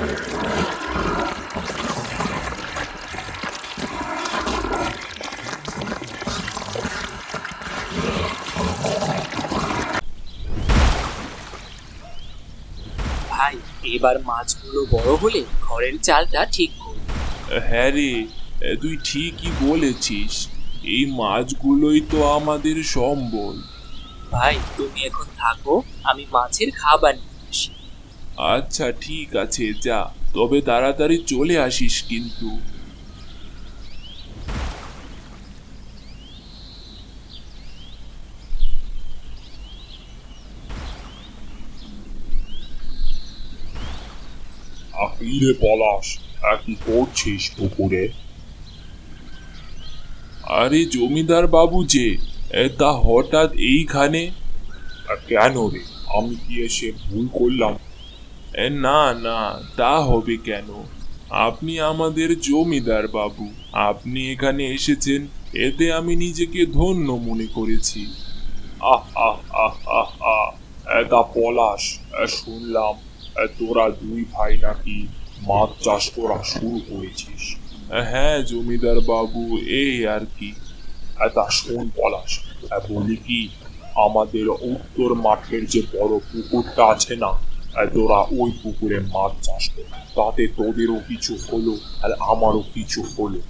ভাই এবার মাছগুলো বড় হলে ঘরের চালটা ঠিক করব হ্যাঁ রে তুই ঠিকই বলেছিস। এই মাছগুলোই তো আমাদের সম্বল। ভাই তুমি এখন থাকো আমি মাছের খাবার নিয়ে আসি। আচ্ছা ঠিক আছে যা। তবে তাড়াতাড়ি চলে আসিস কিন্তু। আকিরে পলাশ আর কি করছিস পুকুরে আরে জমিদার বাবু যে তা হঠাৎ এইখানে? আর কেন রে? আমি কি এসে ভুল করলাম? এ, না না তা হবে কেন? আপনি আমাদের জমিদার বাবু। আপনি এখানে এসেছেন এতে আমি নিজেকে ধন্য মনে করেছি। আহ আহ আহ আহ আহ এটা পলাশ শুনলাম তোরা দুই ভাই নাকি মাছ চাষ করা শুরু করেছিস। হ্যাঁ জমিদার বাবু এই আর কি। এটা শোন পলাশ বলি কি আমাদের উত্তর মাঠের যে বড় পুকুরটা আছে না এ, তোরা ওই পুকুরে মাছ চাষ কর তাতে তোদেরও কিছু হলো আর আমারও কিছু হলো।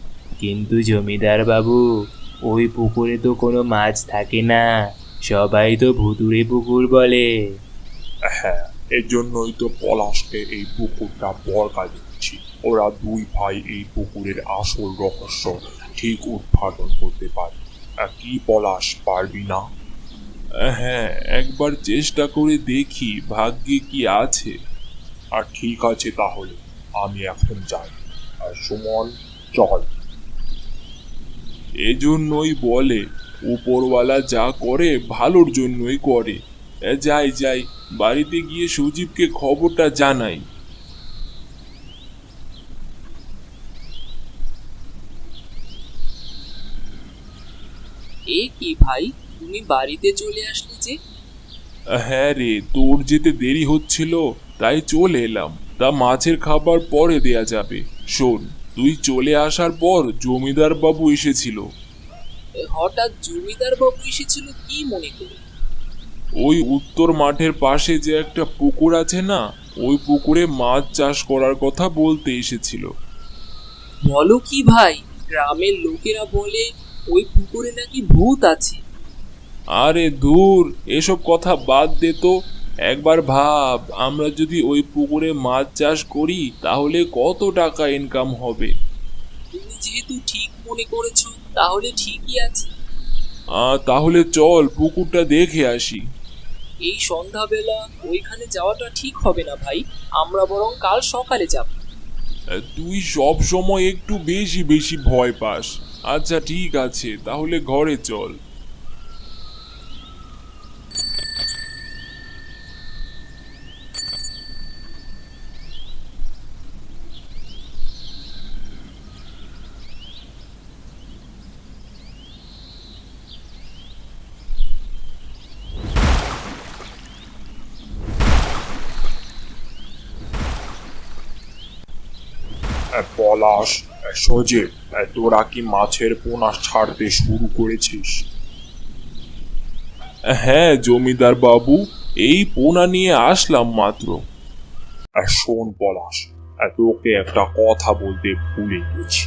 কিন্তু জমিদার বাবু ওই পুকুরে তো কোনো মাছ থাকে না সবাই তো ভুতুরে পুকুর বলে। হ্যাঁ এর জন্যই তো পলাশকে এই পুকুরটা বরকা দিচ্ছি। ওরা দুই ভাই এই পুকুরের আসল রহস্য ঠিক উদ্ঘাটন করতে পারে। আর কি পলাশ পারবি না? হ্যাঁ একবার চেষ্টা করে দেখি ভাগ্যে কি আছে। আর ঠিক আছে তাহলে, আমি এখন যাই। আর সুমন, চল। এজন্যই বলে, উপরওয়ালা যা করে, ভালোর জন্যই করে। যাই যাই, বাড়িতে গিয়ে সুজীবকে খবরটা জানাই। এ কি ভাই? তুমি বাড়িতে চলে আসলে যে? হ্যাঁ রে তোর যেতে দেরি হচ্ছিল তাই চলে এলাম। তা মাছের খাবার পরে দেয়া যাবে। শোন তুই চলে আসার পর জমিদার বাবু এসেছিল। হঠাৎ জমিদার বাবু এসেছিল কি মনে করে? ওই উত্তর মাঠের পাশে যে একটা পুকুর আছে না ওই পুকুরে মাছ চাষ করার কথা বলতে এসেছিল। বলো কি ভাই গ্রামের লোকেরা বলে ওই পুকুরে নাকি ভূত আছে। আরে দূর এসব কথা বাদ দে তো। একবার ভাব আমরা যদি ওই পুকুরে মাছ চাষ করি তাহলে কত টাকা ইনকাম হবে? তুমি যেহেতু ঠিক মনে করেছ তাহলে ঠিকই আছে। আহ, তাহলে চল পুকুরটা দেখে আসি। এই সন্ধ্যাবেলা ওইখানে যাওয়াটা ঠিক হবে না ভাই আমরা বরং কাল সকালে যাব। আহ, তুই সব সময় একটু বেশি বেশি ভয় পাস। আচ্ছা ঠিক আছে তাহলে ঘরে চল। পলাশ এ, সজীব তোরা কি মাছের পোনা ছাড়তে শুরু করেছিস? হ্যাঁ জমিদার বাবু এই পোনা নিয়ে আসলাম মাত্র। শোন পলাশ তোকে একটা কথা বলতে ভুলে গেছি।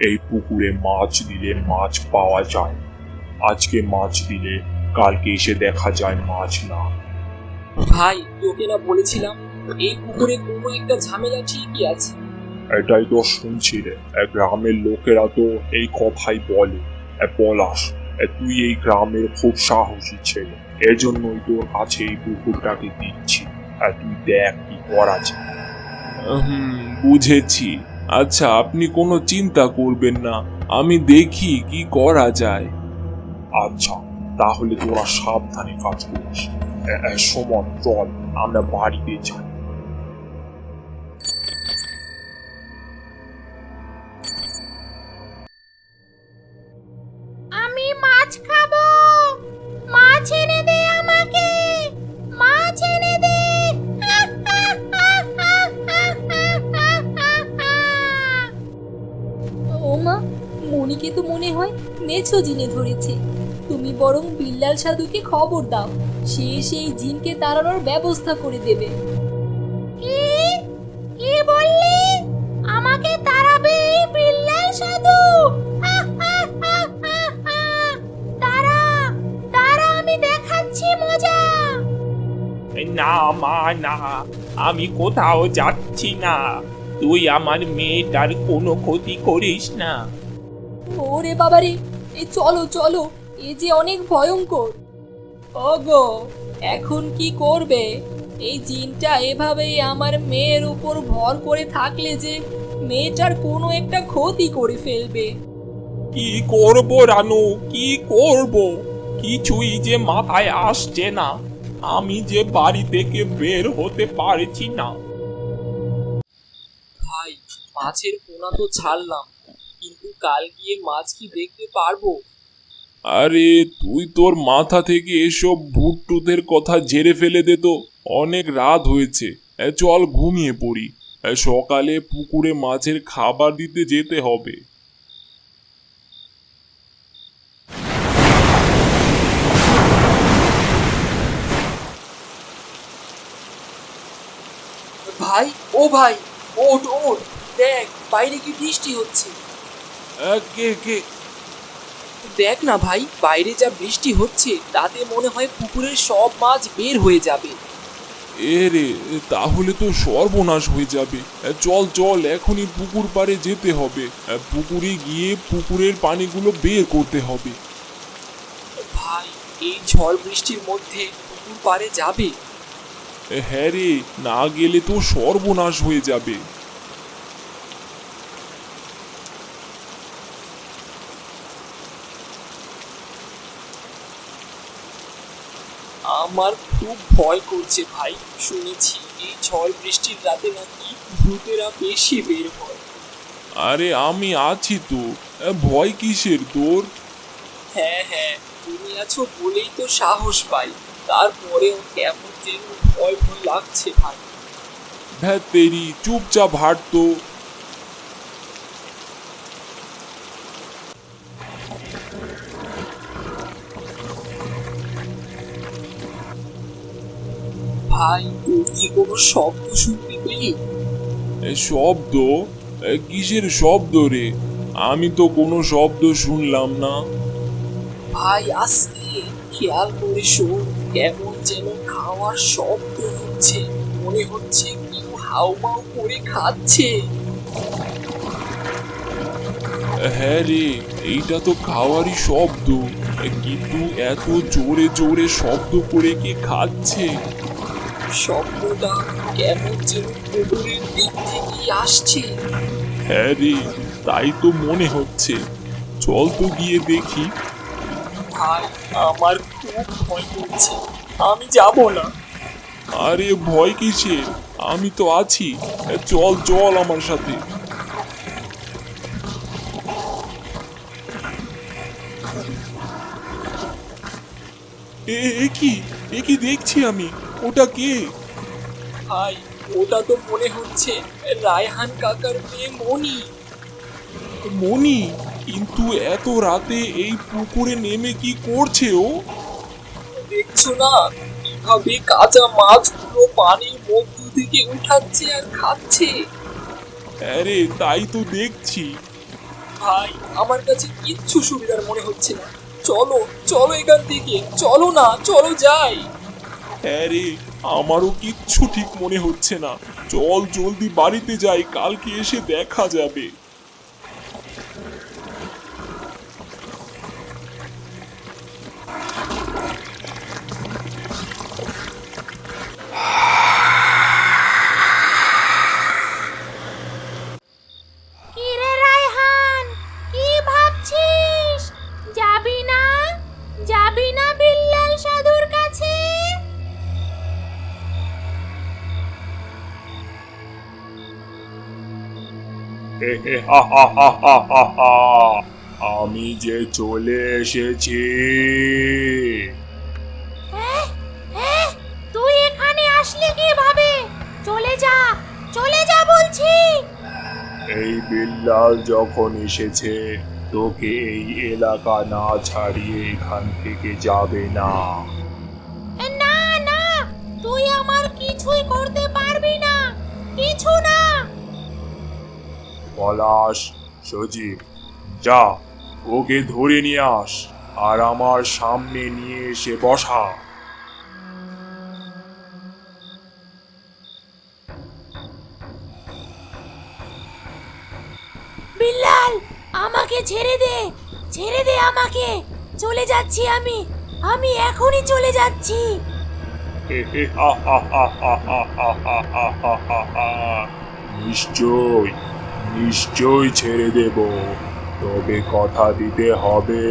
এই পুকুরে মাছ দিলে মাছ পাওয়া যায়। আজকে মাছ দিলে কালকে এসে দেখা যায় মাছ না। ভাই তোকে না বলেছিলাম এই পুকুরে কোনো একটা ঝামেলা ঠিকই আছে। এটাই তো শুনছি রে। এক গ্রামের লোকেরা তো এই কথাই বলে। পলাশ তুই এই গ্রামের খুব সাহসী ছেলে। এজন্যই তোর কাছে এই পুকুরটাকে দিচ্ছি। আর তুই দেখ কি করা যায় হুম বুঝেছি। আচ্ছা আপনি কোনো চিন্তা করবেন না। আমি দেখি কি করা যায়। আচ্ছা তাহলে তোরা সাবধানে কাজ করিস। সুমন চল আমরা বাড়িতে যাই। জিনে ধরেছে। তুমি বরং বিল্লাল সাধুকে খবর দাও। সে সেই জিনকে তাড়ানোর ব্যবস্থা করে দেবে। কি? কি বললি? আমাকে তাড়াবে বিল্লাল সাধু। তারা তারা আমি দেখাচ্ছি মজা। না মা না আমি কোথাও যাচ্ছি না। তুই আমার মেয়েটার কোনো ক্ষতি করিস না। ওরে বাবারে এই চলো চলো এ যে অনেক ভয়ঙ্কর। ওগো এখন কি করবে? এই জিনটা এভাবেই আমার মেয়ের উপর ভর করে থাকলে যে মেয়েটার কোনো একটা ক্ষতি করে ফেলবে। কি করব রানু? কি করব? কিছুই যে মাথায় আসছে না। আমি যে বাড়ি থেকে বের হতে পারছি না। ভাই মাছের পোনা তো ছাড়লাম। কাল গিয়ে মাছ কি দেখতে পারব? আরে তুই তোর মাথা থেকে এসব ভুটটুতের কথা ঝেড়ে ফেলে দে তো। অনেক রাত হয়েছে। এ, চল ঘুমিয়ে পড়ি। এ, সকালে পুকুরে মাছের খাবার দিতে যেতে হবে। ভাই ও ভাই ওঠ ওঠ। দেখ বাইরে কি বৃষ্টি হচ্ছে। দেখ না ভাই বাইরে যা বৃষ্টি হচ্ছে তাতে মনে হয় পুকুরের সব মাছ বের হয়ে যাবে। এ রে তাহলে তো সর্বনাশ হয়ে যাবে। চল চল এখনই পুকুর পাড়ে যেতে হবে। পুকুরে গিয়ে পুকুরের পানিগুলো বের করতে হবে। ভাই এই ঝড় বৃষ্টির মধ্যে পুকুর পাড়ে যাবে? হ্যাঁ রে না গেলে তো সর্বনাশ হয়ে যাবে। আমার খুব ভয় করছে ভাই। শুনেছি এই ঝড় বৃষ্টির রাতে নাকি ভূতেরা বেশি বের হয়। আরে আমি আছি তো। এ, ভয় কিসের তোর? হ্যাঁ হ্যাঁ তুমি আছো বলেই তো সাহস পাই। তারপরেও কেমন যেন ভয় ভয় লাগছে ভাই। ভ্যাতেরি চুপচাপ হাঁট ভাই তুই কি কোনো শব্দ শুনতে পেলি? এ, শব্দ? এ, কিসের শব্দ রে? আমি তো কোনো শব্দ শুনলাম না। ভাই আস্তে খেয়াল করে শোন কেমন যেন খাওয়ার শব্দ হচ্ছে। মনে হচ্ছে কেউ হাউমাউ করে খাচ্ছে। হ্যাঁ রে এইটা তো খাওয়ারই শব্দ। কিন্তু এত জোরে জোরে শব্দ করে কে খাচ্ছে? শব্দটা কেমন যেন পুকুরের দিক থেকেই আসছে? হ্যাঁ রে তাই তো মনে হচ্ছে। চল তো গিয়ে দেখি। ভাই আমার খুব ভয় করছে। আমি যাব না। আরে ভয় কিসের? আমি তো আছি। চল চল আমার সাথে। এ এ কি? এ কি দেখছি আমি? ওটা কে? ভাই ওটা তো মনে হচ্ছে রায়হান কাকার মেয়ে মনি মনি কিন্তু এত রাতে এই পুকুরে নেমে কি করছে ও? দেখছ না কীভাবে কাঁচা মাছগুলো পানির মধ্য থেকে উঠাচ্ছে আর খাচ্ছে? আরে তাই তো দেখছি। ভাই আমার কাছে কিচ্ছু সুবিধার মনে হচ্ছে না। চলো চলো এখান থেকে চলো না চলো যাই। হ্যাঁ রে, আমারও কিচ্ছু ঠিক মনে হচ্ছে না। চল জলদি বাড়িতে যাই, কালকে এসে দেখা যাবে। আমি যে চলে এসেছি। তুই এখানে আসলি কীভাবে? চলে যা চলে যা বলছি। এই বিল্লাল যখন এসেছে তোকে এই এলাকা না ছাড়িয়ে এখান থেকে যাবে না। না না তুই আমার কিছুই করতে পারবি না। কিছু না পলাশ সজীব যা ওকে ধরে নিয়ে আস আর আমার সামনে নিয়ে এসে বসা বিল্লাল আমাকে ছেড়ে দে ছেড়ে দে আমাকে চলে যাচ্ছি আমি আমি এখনই চলে যাচ্ছি নিশ্চয় নিশ্চয় ছেড়ে দেব। তবে কথা দিতে হবে,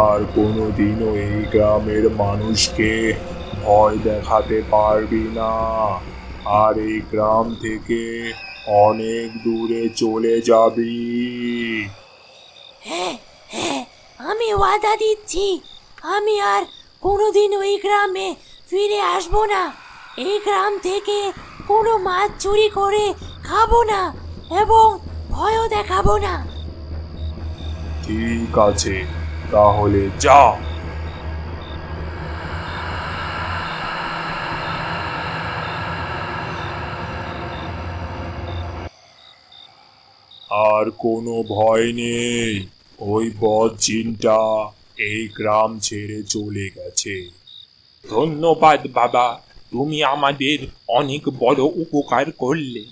আর কোনোদিনও এই গ্রামের মানুষকে ভয় দেখাতে পারবি না। আর এই গ্রাম থেকে অনেক দূরে চলে যাবি। হ্যাঁ হ্যাঁ আমি ওয়াদা দিচ্ছি। আমি আর কোনোদিন ওই গ্রামে ফিরে আসব না। এই গ্রাম থেকে কোনো মাছ চুরি করে খাব না। এবং ভয়ও দেখাবো না। ঠিক আছে, তাহলে যা আর কোনো ভয় নেই, ওই বদ জিনটা এই গ্রাম ছেড়ে চলে গেছে। ধন্যবাদ বাবা, তুমি আমাদের অনেক বড় উপকার করলে।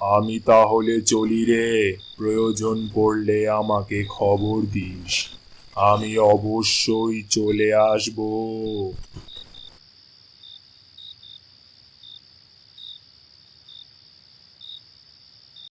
আমি তাহলে চলি রে। প্রয়োজন পড়লে আমাকে খবর দিস। আমি অবশ্যই চলে আসব।